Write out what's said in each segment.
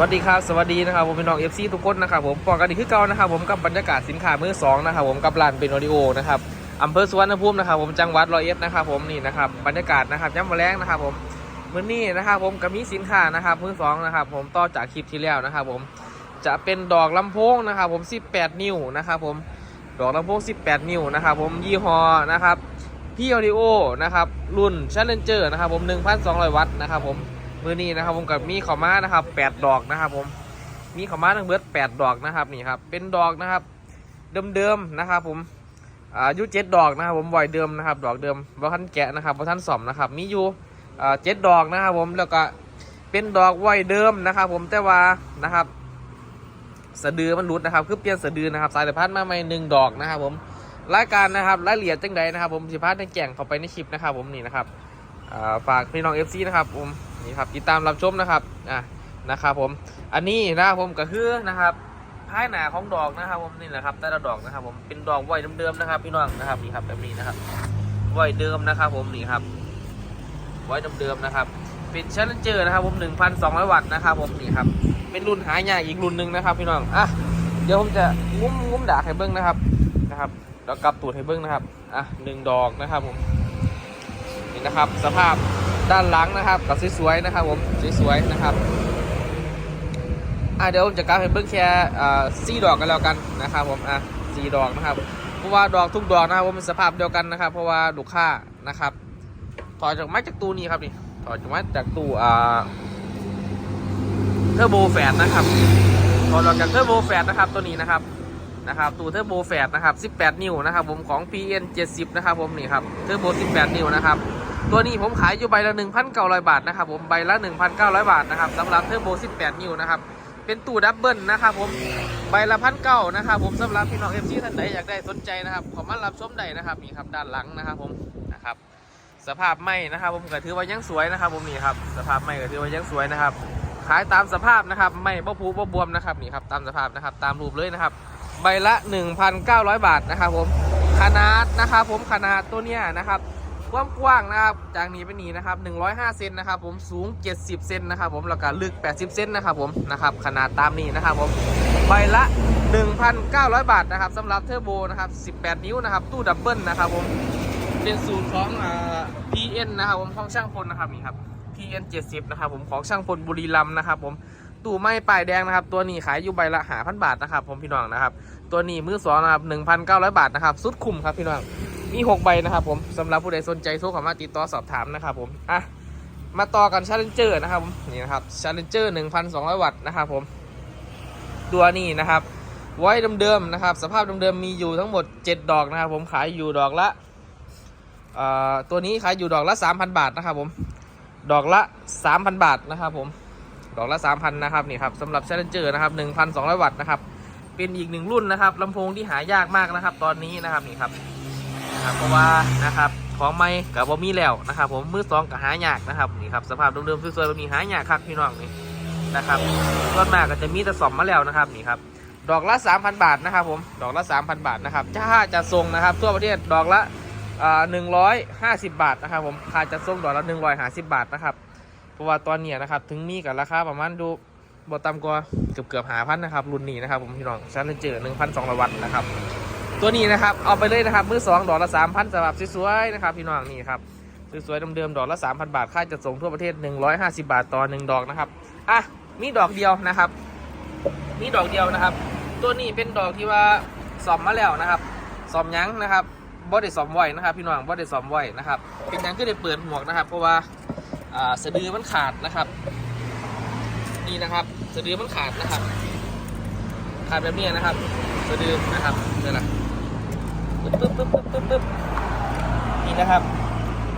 วัสดีครับสวัสดีนะครับผมเป็นน้องเอฟซีทุกคนนะครับผมปอกกันอีกคือเก่านะครับผมกับบรรยากาศสินค้ามือสองนะครับผมกับร้านเป็นออดิโอนะครับอำเภอสุวรรณภูมินะครับผมจังหวัดร้อยเอ็ดนะครับผมนี่นะครับบรรยากาศนะครับย้ำมาแรงนะครับผมมื้อนี้นะครับผมก็มีสินค้านะครับมือสองนะครับผมต่อจากคลิปที่แล้วนะครับผมจะเป็นดอกลำโพงนะครับผม 18 นิ้วนะครับผมดอกลำโพง 18 นิ้วนะครับผมยี่ห้อนะครับพี่ออดิโอนะครับรุ่น Challenger นะครับผม 1,200 วัตต์นะครับผม มือนี้นะครับ ผมกับมีขาวม้านะครับแปดดอกนะครับ ผมมีขาวม้าทั้งเบิดแปดดอกนะครับนี่ครับเป็นดอกนะครับ เดิมๆนะครับ ผมอายุเจ็ดดอกนะครับ ผมบ่อยเดิมนะครับ ดอกเดิมบ่ทันแกะนะครับบ่ทันสอมนะครับ มีอยู่เจ็ดดอกนะครับ ผมแล้วก็เป็นดอกไว้เดิมนะครับ ผมแต่ว่านะครับสะดือมันรุดนะครับ คือเปลี่ยนสะดือนะครับ สายสะพานมาใหม่หนึ่งดอกนะครับ ผมรายการนะครับรายละเอียดจังใดนะครับ ผมสิพาในแก่งเข้าไปในคลิปนะครับ ผมนี่นะครับฝากพี่น้อง FC นะครับผม นี่ครับติดตามรับชมนะครับอะนะครับผมอันนี้นะครับผมก็คือนะครับท้ายหนาของดอกนะครับผมนี่แหละครับ แต่ละดอกนะครับ ผมเป็นดอกไว้เดิมๆนะครับ พี่น้องนะครับนี่ครับแบบนี้นะครับไว้เดิมนะครับ ผมนี่ครับไว้เดิมๆนะครับเป็นช h เลนเจอร์นะครับ ผม 1,200 วัตต์นะครับ ผมนี่ครับเป็นรุ่นหายากอีกรุ่นหนึ่งนะครับ พี่น้องอะเดี๋ยวผมจะงุ้มงุ้มดากให้เบิ้งนะครับนะครับเดี๋ยวกลับตูดให้เบิ้งนะครับอะหนึ่งดอกนะครับ ผมนี่นะครับ สภาพ ด้านหลังนะครับกับสวยๆนะครับผมสวยๆนะครับอะเดี๋ยวผมจะกราฟให้เบิ้งแค่อ่าสี่ดอกกันแล้วกันนะครับผมอะสี่ดอกนะครับเพราะว่าดอกทุกดอกนะครับผมเป็นสภาพเดียวกันนะครับ เพราะว่าลูกค้านะครับ ถอดจากไม้จากตู้นี้ครับนี่ถอดจากไม้จากตู้อ่าเทอร์โบแฟนนะครับถอดออกจากเทอร์โบแฟนนะครับตัวนี้นะครับนะครับตู้เทอร์โบแฟนนะครับ 18 นิ้วนะครับผมของ PN 70 นะครับผมนี่ครับเทอร์โบ 18 นิ้วนะครับ ตัวนี้ผมขายอยู่ใบละ 1,900 บาทนะครับผมใบละ 1,900 บาทนะครับสำหรับเทอร์โบ 18 นิ้วนะครับเป็นตู้ดับเบิลนะครับผมใบละพันเก้านะครับผมสำหรับพี่น้องเอฟซีท่านไหนอยากได้สนใจนะครับขอมารับชมได้นะครับนี่ครับด้านหลังนะครับผมนะครับสภาพไม่นะครับ ผมก็ถือว่ายังสวยนะครับ ผมนี่ครับสภาพไม่ก็ถือว่ายังสวยนะครับ ขายตามสภาพนะครับ ไม่บ่ผูบ่บวมนะครับนี่ครับตามสภาพนะครับตามรูปเลยนะครับ ใบละ 1,900 บาทนะครับผมขนาดนะครับผมขนาดตัวเนี้ยนะครับ ความกว้างนะครับจากนี้ไปนี้นะครับ105เซนนะครับผมสูง 70 เซนนะครับผมแล้วก็ลึก 80 เซนนะครับผมนะครับขนาดตามนี้นะครับผมใบละ 1,900 บาทนะครับสำหรับเทอร์โบนะครับ 18 นิ้วนะครับตู้ดับเบิลนะครับผมเป็นสูตรของอ่า PN นะครับผมของช่างพลนะครับนี่ครับ PN 70นะครับผมของช่างพลบุรีรัมย์นะครับผมตู้ไม้ป้ายแดงนะครับตัวนี้ขายอยู่ใบละหาพันบาทนะครับผมพี่น้องนะครับตัวนี้มือสองนะครับ1,900 บาทนะครับสุดคุ้มครับพี่น้อง มี6ใบนะครับผมสำหรับผู้ใดสนใจโทรเข้ามาติดต่อสอบถามนะครับผมอะมาต่อกัน Challenger นะครับผมนี่นะครับ Challenger 1,200วัตต์นะครับผมตัวนี้นะครับไว้เดิมๆนะครับ สภาพเดิมๆมีอยู่ทั้งหมด 7 ดอกนะครับ ผมขายอยู่ดอกละตัวนี้ขายอยู่ดอกละ 3,000 บาทนะครับผมดอกละ 3,000 บาทนะครับผมดอกละ 3,000นะครับนี่ครับสำหรับ Challenger นะครับ 1,200 วัตต์นะครับเป็นอีกหนึ่งรุ่นนะครับลำโพงที่หายากมากนะครับ ตอนนี้นะครับนี่ครับ นะครับเพราะว่านะครับของไม่กับบอมีแล้วนะครับผมมือสองกับหายากนะครับนี่ครับสภาพเดิมๆสวยๆแบบนี้หายากครับพี่น้องนี่นะครับส่วนมากก็จะมีแต่สอมมาแล้วนะครับนี่ครับดอกละ 3,000 บาทนะครับผมดอกละ 3,000 บาทนะครับถ้าจะส่งนะครับทั่วประเทศดอกละหนึ่งร้อยห้าสิบบาทนะครับผมค่าจะส่งดอกละหนึ่งร้อยห้าสิบบาทนะครับเพราะว่าตอนเนี้ยนะครับถึงมีกับราคาประมาณดูบต่ำกว่าเกือบเกือบหาพันนะครับรุ่นนี้นะครับผมพี่น้องชั้นเจอหนึ่งพันสองร้อยวัตต์นะครับ ตัวนี้นะครับเอาไปเลยนะครับมือสองดอกละสามพันสำหรับสวยๆนะครับ พี่น้องนี่ครับสวยๆเดิมๆดอกละสามพันบาทค่าจะส่งทั่วประเทศหนึ่งร้อยห้าสิบาทต่อหนึ่งดอกนะครับอะมีดอกเดียวนะครับ มีดอกเดียวนะครับ ตัวนี้เป็นดอกที่ว่าสอมมาแล้วนะครับสอมยั้งนะครับบ่ได้สอมไหวนะครับ พี่น้องบ่ได้สอมไหวนะครับเป็นยังก็ได้เปิดหมวกนะครับเพราะว่าอ่าสะดือมันขาดนะครับนี่นะครับสะดือมันขาดนะครับขาดแบบนี้นะครับสะดือนะครับนี่แหละ ปึ๊บปึ๊บปึ๊บปึ๊บปึ๊บปึ๊บนี่นะครับ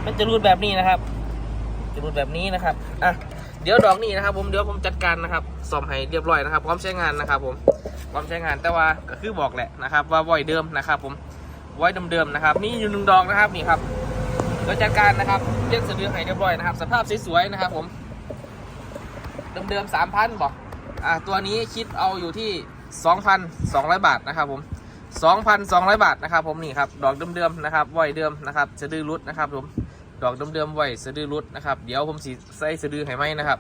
มันจะรูดแบบนี้นะครับ จะรูดแบบนี้นะครับอะเดี๋ยวดอกนี้นะครับ ผมเดี๋ยวผมจัดการนะครับซ่อมให้เรียบร้อยนะครับ พร้อมใช้งานนะครับผมพร้อมใช้งานแต่ว่าก็คือบอกแหละนะครับ ว่าไว้เดิมนะครับ ผมไว้เดิมๆนะครับ มีอยู่หนึ่งดอกนะครับนี่ครับเดี๋ยวจัดการนะครับเรียกสะดือให้เรียบร้อยนะครับ สภาพสวยๆนะครับ ผมเดิมๆสามพันบอกอะตัวนี้คิดเอาอยู่ที่สองพันสองร้อยบาทนะครับผม 2,200 บาทนะครับผมนี่ครับดอกเดิมๆนะครับไว้เดิมนะครับสะดือรุดนะครับผมดอกเดิมๆไว้สะดือรุดนะครับเดี๋ยวผมสีใส่สะดือให้ไหมนะครับ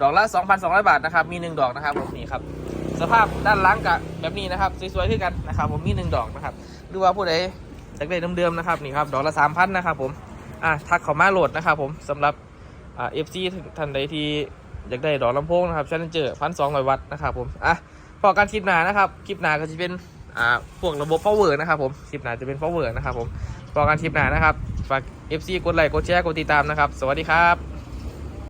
ดอกละ 2,200 บาทนะครับมี 1 ดอกนะครับผมนี่ครับสภาพด้านล่างกับแบบนี้นะครับสวยๆขึ้นกันนะครับผมมี 1 ดอกนะครับหรือว่าผู้ใดอยากได้เดิมๆนะครับนี่ครับดอกละ 3,000นะครับผมอะทักเขามาโหลดนะครับผมสำหรับอ่าเอฟซีท่านใดที่อยากได้ดอกลำโพงนะครับชันเจอพันสองร้อยวัตต์นะครับผมอะพอการคลิปหนานะครับคลิปหนาก็จะเป็น อ่าพวกระบบ power นะครับผมคลิปหนาจะเป็น power นะครับผมพอการคลิปหนานะครับฝาก FC กดไลค์กดแชร์กดติดตามนะครับ สวัสดีครับ